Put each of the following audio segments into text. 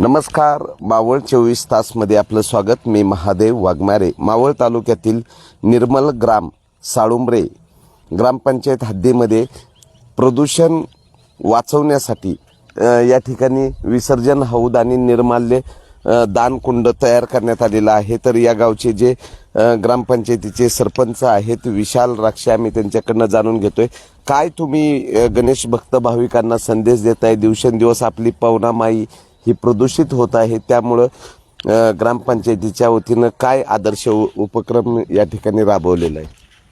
नमस्कार. मावळ चोवीस तासमध्ये आपलं स्वागत. मी महादेव वाघमारे. मावळ तालुक्यातील निर्मल ग्राम साळुंबरे ग्रामपंचायत हद्दीमध्ये प्रदूषण वाचवण्यासाठी या ठिकाणी विसर्जन हौद आणि निर्माल्य दानकुंड तयार करण्यात आलेला आहे. तर या गावचे जे ग्रामपंचायतीचे सरपंच आहेत विशाल राक्षे आम्ही त्यांच्याकडनं जाणून घेतोय. काय तुम्ही गणेश भक्त भाविकांना संदेश देताय? दिवसेंदिवस आपली पवनामाई ही प्रदूषित होत आहे. त्यामुळं ग्रामपंचायतीच्या वतीनं काय आदर्श उ- उपक्रम या ठिकाणी राबवलेला आहे?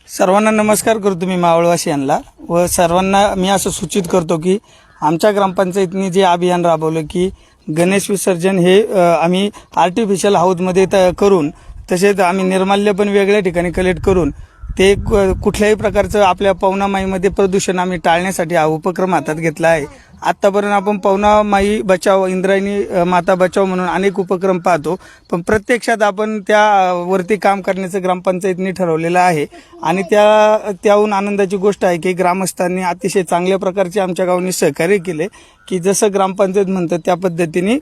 सर्वांना नमस्कार करतो मी मावळवासी यांना. व सर्वांना मी असं सूचित करतो की आमच्या ग्रामपंचायतीने जे अभियान राबवलं की गणेश विसर्जन हे आम्ही आर्टिफिशियल हाऊसमध्ये त- करून तसेच आम्ही निर्माल्य पण वेगळ्या ठिकाणी कलेक्ट करून ते कुठल्याही प्रकारचं आपल्या पवनामाईमध्ये प्रदूषण आम्ही टाळण्यासाठी हा उपक्रम हातात घेतला आहे. आतापर्यंत आपण पवनामाई बचाव इंद्रायणी माता बचाव म्हणून अनेक उपक्रम पाहतो. पण प्रत्यक्षात आपण त्या वरती काम करण्याचं ग्रामपंचायतीने ठरवलेलं आहे. आणि त्या त्याहून आनंदाची गोष्ट आहे की ग्रामस्थांनी अतिशय चांगल्या प्रकारचे आमच्या गावांनी सहकार्य केले की जसं ग्रामपंचायत म्हणतं त्या पद्धतीने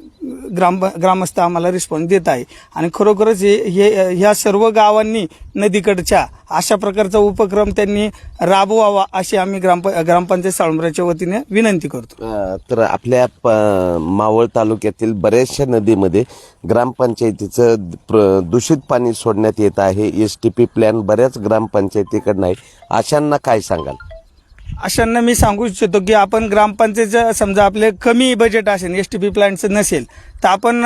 ग्राम ग्रामस्थ आम्हाला रिस्पॉन्स देत आहे. आणि खरोखरच हे हे ह्या सर्व गावांनी नदीकडच्या अशा प्रकारचा उपक्रम त्यांनी राबवावा अशी आम्ही ग्राम ग्रामपंचायत साळुंबराच्या वतीने विनंती करतो. तर आपल्या प- मावळ तालुक्यातील बऱ्याचशा नदीमध्ये ग्रामपंचायतीचं प्र- दूषित पाणी सोडण्यात येत आहे. एस टी पी प्लॅन बऱ्याच ग्रामपंचायतीकडनं आहे. अशांना काय सांगाल? अशांना मी सांगू इच्छितो की आपण ग्रामपंचायतचं समजा आपले कमी बजेट असेल एस टी पी प्लॅनचं नसेल तर आपण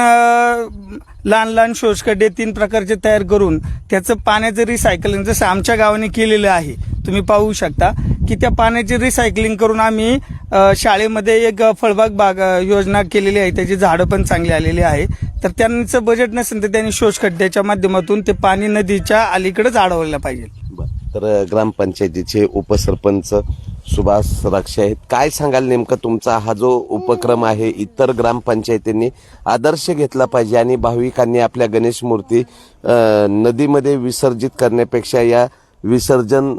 लहान लहान शोषखड्डे तीन प्रकारचे तयार करून त्याचं पाण्याचं रिसायकलिंग जसं आमच्या गावाने केलेलं आहे. तुम्ही पाहू शकता की त्या पाण्याची रिसायकलिंग करून आम्ही शाळेमध्ये एक फळबाग बाग योजना केलेली आहे. त्याची झाडं पण चांगली आलेली आहे. तर त्यांचं बजेट नसेल तर त्यांनी शोषखड्ड्याच्या माध्यमातून ते पाणी नदीच्या अलीकडेच अडवलं पाहिजे. तर ग्रामपंचायतीचे उपसरपंच सुभाष राक्षे आहेत. काय सांगाल नेमका तुमचा हा जो उपक्रम आहे? इतर ग्रामपंचायतींनी आदर्श घेतला पाहिजे आणि भाविकांनी आपल्या गणेश मूर्ती नदीमध्ये विसर्जित करण्यापेक्षा या विसर्जन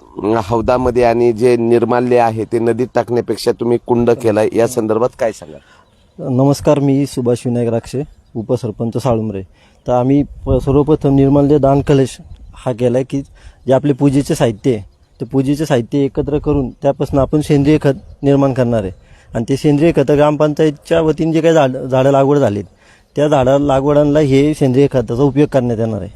हौदामध्ये आणि जे निर्माल्य आहे ते नदीत टाकण्यापेक्षा तुम्ही कुंड केलाय या संदर्भात काय सांगाल? नमस्कार मी सुभाष विनायक राक्षे उपसरपंच साळुंबरे. तर आम्ही प सर्वप्रथम निर्माल्य दान कलश हा केला आहे की जे आपले पूजेचे साहित्य आहे ते पूजेचे साहित्य एकत्र करून त्यापासून आपण सेंद्रिय खत निर्माण करणार आहे. आणि ते सेंद्रिय खतं ग्रामपंचायतच्या वतीने जे काही झाड झाडं लागवड झालीत त्या झाडा लागवडांना हे सेंद्रिय खताचा उपयोग करण्यात येणार आहे.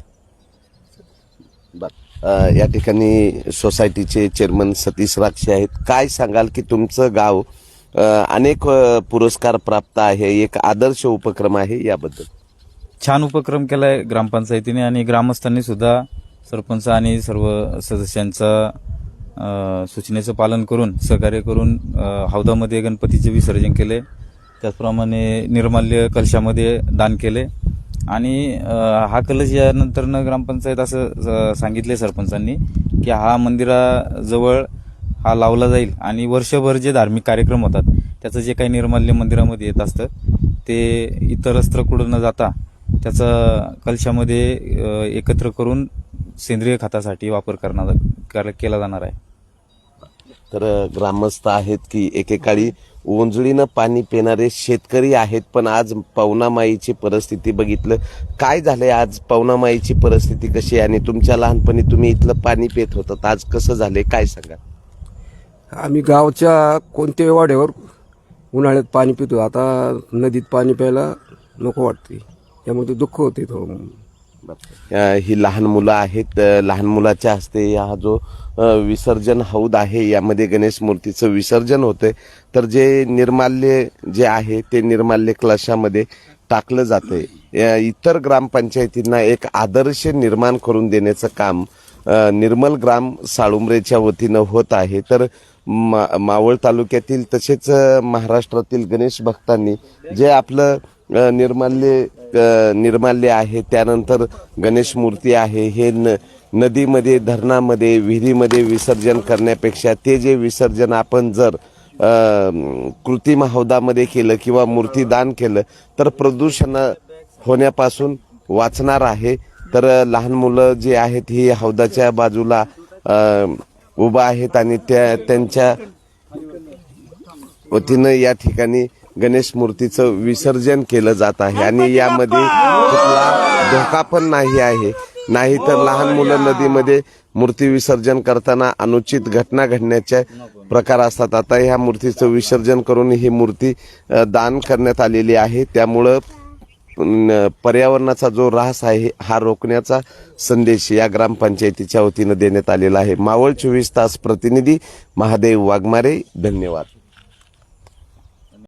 बर. या ठिकाणी सोसायटीचे चेअरमन सतीश राक्षे आहेत. काय सांगाल की तुमचं गाव अनेक पुरस्कार प्राप्त आहे एक आदर्श उपक्रम आहे याबद्दल? छान उपक्रम केलाय ग्रामपंचायतीने आणि ग्रामस्थांनी सुद्धा सरपंच आणि सर्व सदस्यांचा सूचनेचं पालन करून सहकार्य करून हौदामध्ये गणपतीचे विसर्जन केले. त्याचप्रमाणे निर्माल्य कलशामध्ये दान केले. आणि हा कलश यानंतरनं ग्रामपंचायत असं सांगितले सरपंचांनी की हा मंदिराजवळ हा लावला जाईल आणि वर्षभर जे धार्मिक कार्यक्रम होतात त्याचं जे काही निर्माल्य मंदिरामध्ये येत असतं ते इतरत्र कुठं न जाता त्याचा कलशामध्ये एकत्र करून सेंद्रिय खतासाठी वापर करणार कर- केला जाणार आहे. तर ग्रामस्थ आहेत की एकेकाळी ओंजळीनं पाणी पिणारे शेतकरी आहेत पण आज पवनामाईची परिस्थिती बघितलं. काय झालंय आज पवनामाईची परिस्थिती कशी आहे? आणि तुमच्या लहानपणी तुम्ही इथलं पाणी पित होतात आज कसं झालंय? काय सांगा आम्ही गावच्या कोणत्याही वाड्यावर उन्हाळ्यात पाणी पितो. आता नदीत पाणी प्यायला नको वाटते. त्यामुळे ते दुःख होते थोडं. अ, ही लहान मुलं आहेत. अ, लहान मुलाच्या हस्ते हा जो अ, विसर्जन हौद आहे यामध्ये गणेश मूर्तीचं विसर्जन होतंय. तर जे निर्माल्य जे आहे ते निर्माल्य कलशामध्ये टाकलं जातंय. अ, इतर ग्रामपंचायतींना एक आदर्श निर्माण करून देण्याचं काम अ, निर्मल ग्राम साळुंबरेच्या वतीनं होत आहे. तर मा मावळ तालुक्यातील तसेच अ, महाराष्ट्रातील गणेश भक्तांनी जे आपलं निर्माल्य निर्माल्य आहे. त्यानंतर गणेश मूर्ती आहे. हे न नदीमध्ये धरणामध्ये विहिरीमध्ये विसर्जन करण्यापेक्षा ते जे विसर्जन आपण जर कृत्रिम हौदामध्ये केलं किंवा मूर्ती दान केलं तर प्रदूषण होण्यापासून वाचणार आहे. तर लहान मुलं जे आहेत ही हौदाच्या बाजूला उभा आहेत आणि त्या त्यांच्या वतीनं या ठिकाणी गणेश मूर्तीचं विसर्जन केलं जात आहे आणि यामध्ये कुठला धोका पण नाही आहे. नाही तर लहान मुलं नदीमध्ये मूर्ती विसर्जन करताना अनुचित घटना घडण्याचे प्रकार असतात. आता ह्या मूर्तीचं विसर्जन करून ही मूर्ती दान करण्यात आलेली आहे. त्यामुळं पर्यावरणाचा जो ऱ्हास आहे हा रोखण्याचा संदेश या ग्रामपंचायतीच्या वतीनं देण्यात आलेला आहे. मावळ चोवीस तास प्रतिनिधी महादेव वाघमारे धन्यवाद.